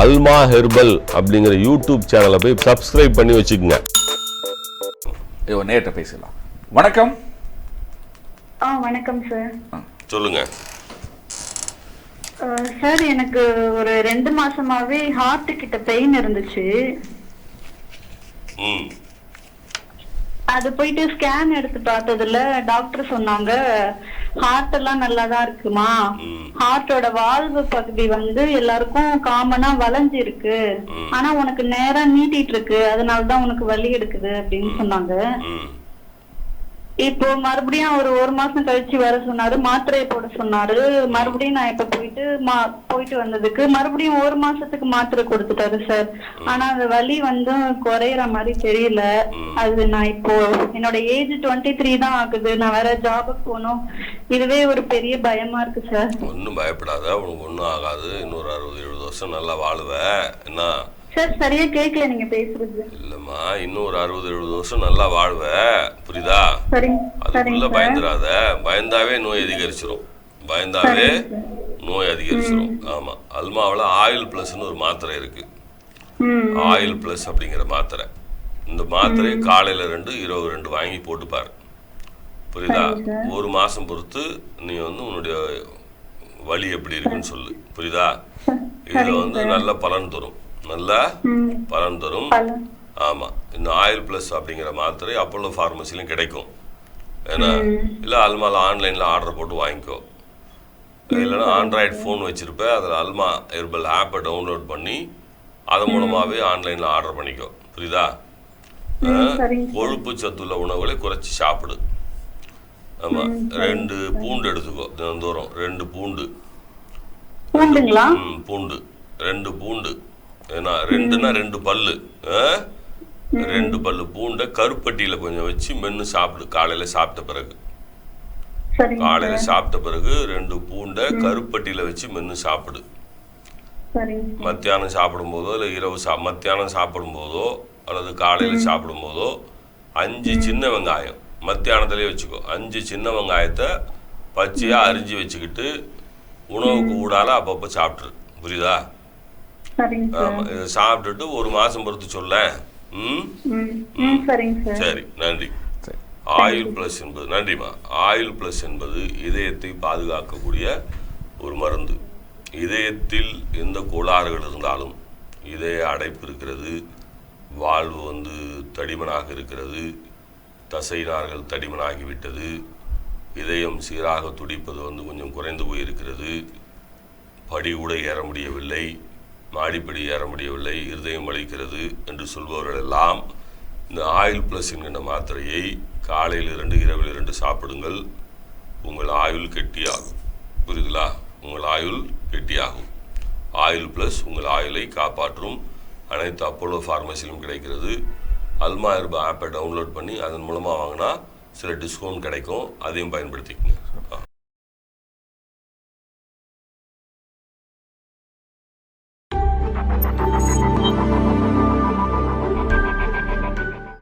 அல்மா herbal அப்படிங்கிற YouTube சேனலை போய் சப்ஸ்கிரைப் பண்ணி வச்சுக்கோங்க. இவன் நேர்கிட்ட பேசலாம். வணக்கம். ஆ வணக்கம் சார் சொல்லுங்க. சார் எனக்கு ஒரு ரெண்டு மாசமாவே ஹார்ட் கிட்ட பெயின் இருந்துச்சு. ம். அது போயிட்டு ஸ்கேன் எடுத்து பார்த்ததுல டாக்டர் சொன்னாங்க ஹார்ட் எல்லாம் நல்லா தான் இருக்குமா. ஹார்ட்டோட வால்வு பகுதி வந்து எல்லாருக்கும் காமனா வளைஞ்சு இருக்கு ஆனா உனக்கு நேரா நீட்டிட்டு இருக்கு. அதனால தான் உனக்கு வலி எடுக்குது அப்படின்னு சொன்னாங்க. இப்போ மறுபடியும் ஒரு ஒரு மாசம் கழிச்சு வர சொன்னாரு மாத்திரையை போட சொன்னாரு. மறுபடியும் நான் இப்ப போயிட்டு மா- போயிட்டு வந்ததுக்கு மறுபடியும் ஒரு மாசத்துக்கு மாத்திரை கொடுத்துட்டாரு சார். ஆனா அந்த வலி வந்து குறையற மாதிரி தெரியல. அது நான் இப்போ என்னோட ஏஜ் டுவெண்ட்டி த்ரீ தான் ஆகுது. நான் வேற ஜாபுக்கு போகணும். இதுவே ஒரு பெரிய பயமா இருக்கு சார். ஒன்றும் பயப்படாத. உனக்கு ஒன்றும் ஆகாது. இன்னொரு அறுபது எழுபது வருஷம் நல்லா வாழுவ. என்ன? சார் சரியா கேட்கல நீங்க பேசுறது. இல்லைம்மா இன்னும் ஒரு அறுபது எழுபது வருஷம் நல்லா வாழ்வ. புரியுதா? அதுக்குள்ள பயந்துடாத பயந்தாவே நோய் அதிகரிச்சிரும். பயந்தாவே நோய் அதிகரிச்சிரும். ஆமா. அல்மாவில் ஆயில் ப்ளஸ்னு ஒரு மாத்திரை இருக்கு. ஆயில் ப்ளஸ் அப்படிங்கிற மாத்திரை. இந்த மாத்திரை காலையில ரெண்டு இரவு ரெண்டு வாங்கி போட்டுப்பாரு. புரியுதா? ஒரு மாசம் பொறுத்து நீ வந்து உன்னுடைய வலி எப்படி இருக்குன்னு சொல்லு. புரியுதா? இதுல வந்து நல்ல பலன் தரும். நல்ல பலன் தரும். பல- ஆமா. இந்த ஆயில் ப்ளஸ் அப்படிங்கிற மாத்திரை அப்போலோ ஃபார்மசிலையும் கிடைக்கும். ஏன்னா இல்லை அல்மால ஆன்லைனில் ஆர்டர் போட்டு வாங்கிக்கோ. இல்லைன்னா ஆண்ட்ராய்டு ஃபோன் வச்சிருப்ப அதில் அல்மா ஹெர்பல் ஆப்பை டவுன்லோட் பண்ணி அதன் மூலமாகவே ஆன்லைனில் ஆர்டர் பண்ணிக்கோ. புரியுதா? கொழுப்பு சத்துள்ள உணவுகளை குறைச்சி சாப்பிடு. ஆமா. ரெண்டு பூண்டு எடுத்துக்கோ தினந்தோறும். ரெண்டு பூண்டு. பூண்டுங்களா? ம் பூண்டு. ரெண்டு பூண்டு. ஏன்னா ரெண்டுனா ரெண்டு பல்லு? ரெண்டு பல்லு பூண்டை கருப்பட்டியில கொஞ்சம் வச்சு மென்று சாப்பிடு காலையில சாப்பிட்ட பிறகு. காலையில சாப்பிட்ட பிறகு ரெண்டு பூண்டை கருப்பட்டியில வச்சு மென்று சாப்பிடு. மத்தியானம் சாப்பிடும்போதோ இல்லை இரவு சா மத்தியானம் சாப்பிடும்போதோ அல்லது காலையில் சாப்பிடும்போதோ அஞ்சு சின்ன வெங்காயம். மத்தியானத்திலே வச்சுக்கோ. அஞ்சு சின்ன வெங்காயத்தை பச்சையாக அரிஞ்சு வச்சுக்கிட்டு உணவுக்கு ஊடால அப்பப்போ சாப்பிட்ரு புரியுதா? ஆமாம் இதை சாப்பிட்டுட்டு ஒரு மாதம் பொறுத்து சொல்ல. ம்? ம். ம். சரிங்க சார். சரி நன்றி. ஆயில் ப்ளஸ் என்பது நன்றிம்மா. ஆயில் ப்ளஸ் என்பது இதயத்தை பாதுகாக்கக்கூடிய ஒரு மருந்து. இதயத்தில் எந்த கோளாறுகள் இருந்தாலும் இதய அடைப்பு இருக்கிறது வாழ்வு வந்து தடிமனாக இருக்கிறது தசைநார்கள் தடிமனாகிவிட்டது இதயம் சீராக துடிப்பது வந்து கொஞ்சம் குறைந்து போயிருக்கிறது படி கூட ஏற முடியவில்லை மாடிப்படி ஏற முடியவில்லை இருதயம் வலிக்கிறது என்று சொல்பவர்கள் எல்லாம் இந்த ஆயில் ப்ளஸ் என்கின்ற மாத்திரையை காலையில் இரண்டு இரவில் இரண்டு சாப்பிடுங்கள். உங்கள் ஆயுள் கெட்டியாகும். புரியுதுங்களா? உங்கள் ஆயுள் கெட்டியாகும். ஆயில் ப்ளஸ் உங்கள் ஆயுளை காப்பாற்றும். அனைத்து அப்போலோ ஃபார்மசியிலும் கிடைக்கிறது. அல்மா ஹெர்பா ஆப்பை டவுன்லோட் பண்ணி அதன் மூலமாக வாங்கினா சில டிஸ்கவுண்ட் கிடைக்கும். அதையும் பயன்படுத்திக்கங்க. ஆ